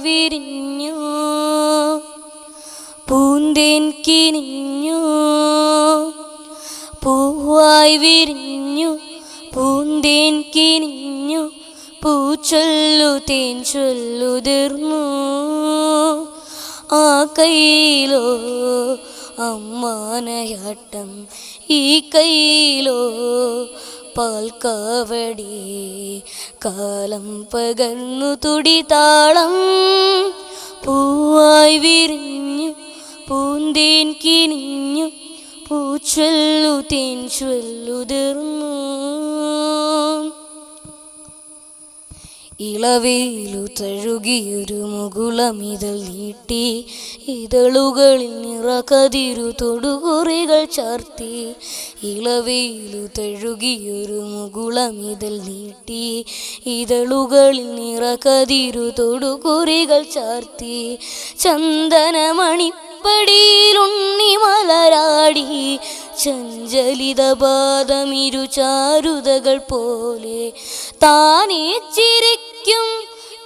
വിരിഞ്ഞു പൂന്തേൻ കിനിഞ്ഞു. പൂവായി വിരിഞ്ഞു. പൂന്തേൻ കിനിഞ്ഞു. പൂച്ചൊല്ലു തേൻ ചൊല്ലുതിർന്നു ആ കയ്യിലോ അമ്മാനയാട്ടം ഈ കയ്യിലോ പാൽക്കാവടി കാലം പകർന്നു തുടിതാളം പൂവായി വിരിഞ്ഞു പൂന്തേൻ കിനിഞ്ഞു പൂച്ചൊല്ലു തേൻ ചൊല്ലുതിർന്നു. ഇളവേലു തഴുകിയൊരു മുകുളമിതൾ നീട്ടി ഇതളുകളിൽ നിറകതിരു തൊടുകുറികൾ ചാർത്തി ഇളവേലു തഴുകിയൊരു മുകുളമിതൾ നീട്ടി ഇതളുകളിൽ നിറകതിരു തൊടുകുറികൾ ചാർത്തി ചന്ദനമണിപ്പടിയിലുണ്ണി മലരാടി ചഞ്ചലിതപാദമിരു ചാരുതകൾ പോലെ താനേ ചിരിക്കും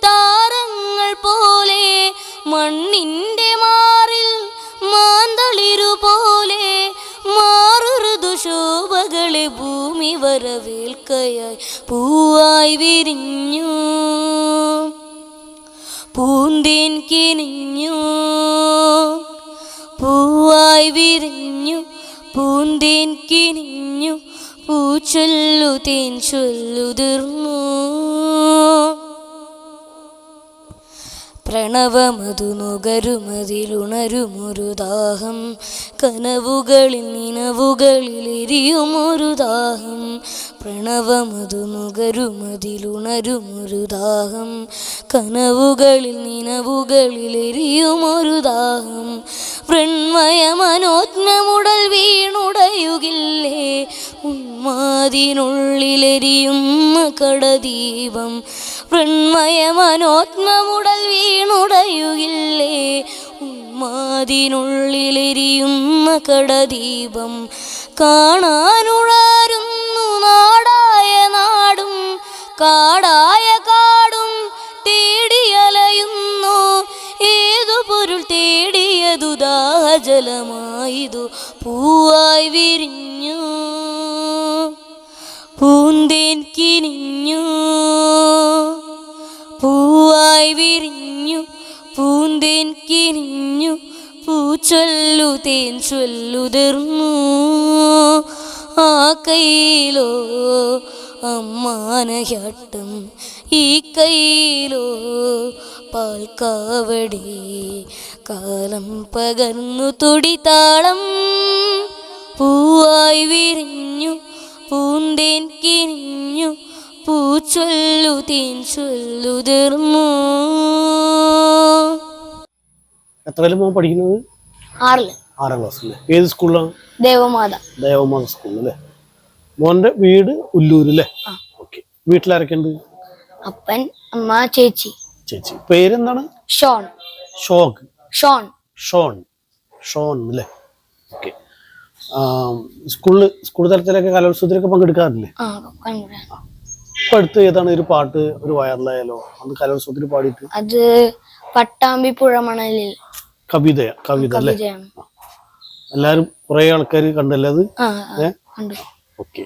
താരങ്ങൾ പോലെ മണ്ണിന്റെ മാറിൽ മാന്തളിരു പോലെ മാറുഋതു ശോഭകളെ ഭൂമി വരവേൽക്കയായി പൂവായി വിരിഞ്ഞു. പൂന്തേൻ കിനിഞ്ഞു. പൂവായി വിരിഞ്ഞു. പൂന്തേൻ കിനിഞ്ഞു. പൂച്ചൊല്ലു തേൻ ചൊല്ലുതിർന്നു. പ്രണവമതു നുകരുമതിലുണരുമൊരു ദാഹം. കനവുകളിൽ നിനവുകളിൽ എരിയുമൊരു ദാഹം. പ്രണവമതു നുകരുമതിലുണരുമൊരു ദാഹം. കനവുകളിൽ നിനവുകളിൽ എരിയുമൊരു ദാഹം. വൃൺമയ മനോജ്ഞമുടൽ വീണുടയുകില്ലേ? ഉന്മാതിനുള്ളിലെരിയുന്ന കടദീപം. വൃൺമയ മനോത്മമുടൽ വീണുടയുകില്ലേ? ഉമ്മാതിനുള്ളിലെരിയുന്ന കടദീപം കാണാനുഴാരുന്നു നാടായ നാടും. കാടായ കാടും തേടിയലയുന്നു. ഏതു പൊരുൾ തേടിയതു ദാഹജലമായതു പൂവായി വിരിഞ്ഞു. പൂന്തേൻ കിനിഞ്ഞു പൂവായി വിരിഞ്ഞു പൂന്തേൻ കിനിഞ്ഞു പൂച്ചൊല്ലു തേൻ ചൊല്ലുതിർന്നു ആ കയ്യിലോ അമ്മാനയാട്ടം ഈ കയ്യിലോ പാൽക്കാവടി. കാലം പകർന്നു തുടിതാളം പൂവായി വിരിഞ്ഞു പൂന്തേൻ കിനിഞ്ഞു പൂച്ചൊല്ലു തീൻ ചൊല്ലു തീർന്നു എത്രയിലും മോൻ പഠിക്കുന്നത്? ആറിൽ. ആറാം ക്ലാസ്സിലെ. ഏത് സ്കൂളിലാണ്? ദേവമാത. ദേവമാത സ്കൂളിൽ അല്ലേ? മോന്റെ വീട് ഉല്ലൂർ അല്ലേ ഓക്കെ. വീട്ടിലാരൊക്കെ ഉണ്ട് അപ്പൻ അമ്മ ചേച്ചി. ചേച്ചി. പേരെന്താണ്? Shaun. Shock Shaun. Shaun. Shaun അല്ലേ? ഓക്കെ. സ്കൂളിൽ സ്കൂൾ തലത്തിലൊക്കെ കലോത്സവത്തിലൊക്കെ പങ്കെടുക്കാറില്ലേ? ഇപ്പൊ അടുത്ത് ഏതാണ് ഒരു പാട്ട് ഒരു വയറിലായാലോ അന്ന് കലോത്സവത്തിൽ പാടിയിട്ട്? അത് പട്ടാമ്പി പുഴമണലിൽ. കവിത കവിത അല്ലേ? എല്ലാരും കുറെ ആൾക്കാർ കണ്ടല്ലേ അത്? ഓക്കെ.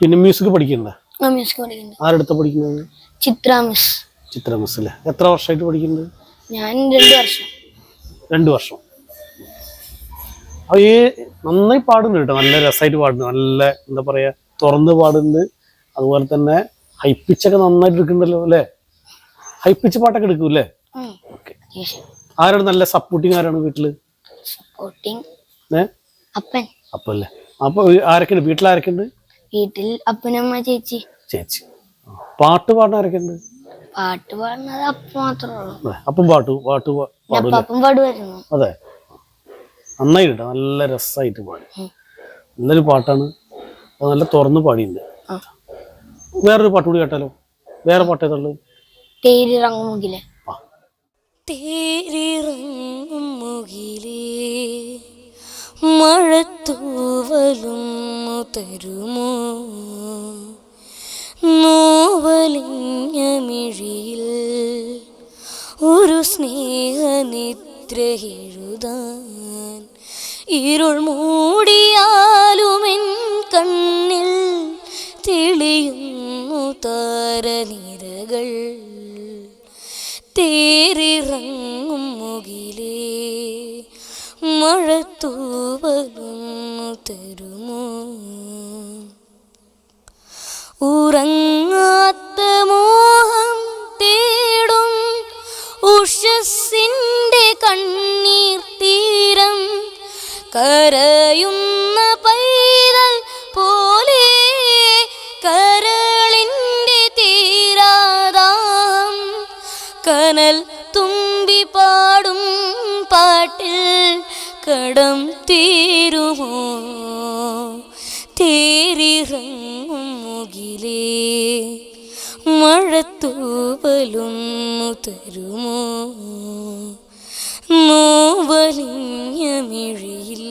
പിന്നെ മ്യൂസിക് പഠിക്കണ്ട? പഠിക്കുന്നുണ്ട് ആരെടുത്ത പഠിക്കുന്നത്? ചിത്ര മിസ്. ചിത്ര മിസ് അല്ലേ? എത്ര വർഷമായിട്ട് പഠിക്കുന്നത് ഞാൻ രണ്ട് വർഷം. രണ്ട് വർഷം. അപ്പൊ ഈ നന്നായി പാടുന്നുണ്ട് കേട്ടോ. നല്ല രസമായിട്ട് പാടുന്നു. നല്ല എന്താ പറയാ തുറന്ന് പാടുന്നുണ്ട് അതുപോലെ തന്നെ ഹൈപ്പിച്ചൊക്കെ നന്നായിട്ട് എടുക്കുന്നുണ്ടല്ലോ അല്ലേ? ഹൈപ്പിച്ച് പാട്ടൊക്കെ എടുക്കും അല്ലേ? ഉം. ഓക്കെ ആരാണ് നല്ല സപ്പോർട്ടിങ് ആരാണ് വീട്ടിൽ? ഏ? അപ്പൻ. അപ്പൊ അല്ലേ? അപ്പൊ ആരൊക്കെ വീട്ടിൽ ആരൊക്കെ ഉണ്ട് വീട്ടിൽ അപ്പനമ്മ ചേച്ചി. ചേച്ചി. പാട്ട് പാടുന്ന ആരൊക്കെ ഉണ്ട് പാട്ട് പാടുന്നത് അപ്പ മാത്രമേ ഉള്ളൂ. അപ്പം പാട്ട് പാട്ട് പാടും അതെ. നന്നായിട്ട് കേട്ടോ നല്ല രസമായിട്ട് പാടി. നല്ലൊരു പാട്ടാണ്. അത് നല്ല തുറന്ന് പാടിയുണ്ട്. വേറൊരു പാട്ട് കൂടി കേട്ടാലോ? വേറെ പാട്ട് ഏതുള്ളത്? തേരിറങ്ങുമുകിലെ. ആ. തേരിറങ്ങും മുകിലേ മഴത്തൂവലും തരുമോ നോവലിഞ്ഞ മിഴിയിൽ ഒരു സ്നേഹനിദ്ര എഴുതാൻ. ഇരുൾ മൂടിയാലുമെൻ കണ്ണിൽ തെളിയുന്നു താരനിരകൾ. തേരിറങ്ങും മുകിലേ മഴത്തൂവലും തരുമോ? ഉറങ്ങാത്ത കരയുന്ന പൈതൽ പോലെ കരളിന്റെ തീരാതാം. കനൽ തുമ്പി പാടും പാട്ടിൽ കടം തീരുമോ? തേരിറങ്ങും മുകിലേ മഴത്തൂവലും തരുമോ? നോവലിഞ്ഞ മിഴിയിൽ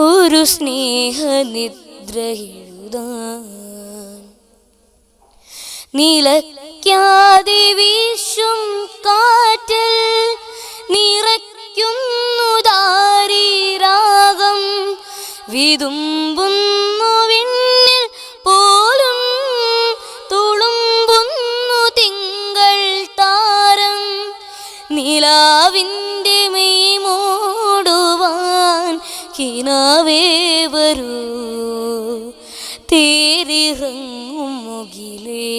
ഒരു സ്നേഹനിദ്ര എഴുതാൻ നിലയ്ക്കാതെ വീശും കാറ്റിൽ നിറയ്ക്കുന്നു ദാരീരാഗം. വിതുമ്പുന്നു കിനാവേ വരൂ തേരിറങ്ങും മുകിലേ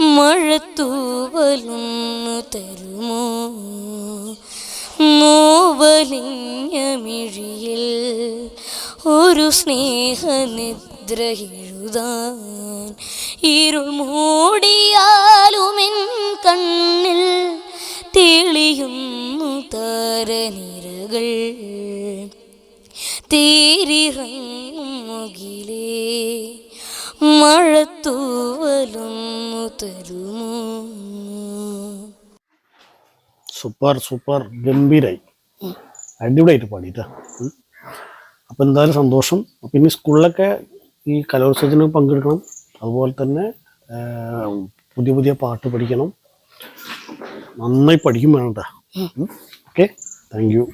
മഴത്തൂവലൊന്നു തരുമോ? നോവലിഞ്ഞ മിഴിയിൽ ഒരു സ്നേഹനിദ്രഹിഴുതാൻ ഇരുൾ മൂടിയാലുമെൻ കണ്ണിൽ തെളിയുന്നു താരനിരകൾ. തേരിറങ്ങും മുകിലേ. മഴത്തൂവലൊന്നു തരുമോ സൂപ്പർ സൂപ്പർ ഗംഭീരായി. അടിപൊളിയായിട്ട് പാടിയിട്ടാ. ഉം. അപ്പം എന്തായാലും സന്തോഷം. പിന്നെ സ്കൂളിലൊക്കെ ഈ കലോത്സവത്തിന് പങ്കെടുക്കണം. അതുപോലെ തന്നെ പുതിയ പുതിയ പാട്ട് പഠിക്കണം. നന്നായി പഠിക്കും വേണ്ട ഓക്കെ? Thank you.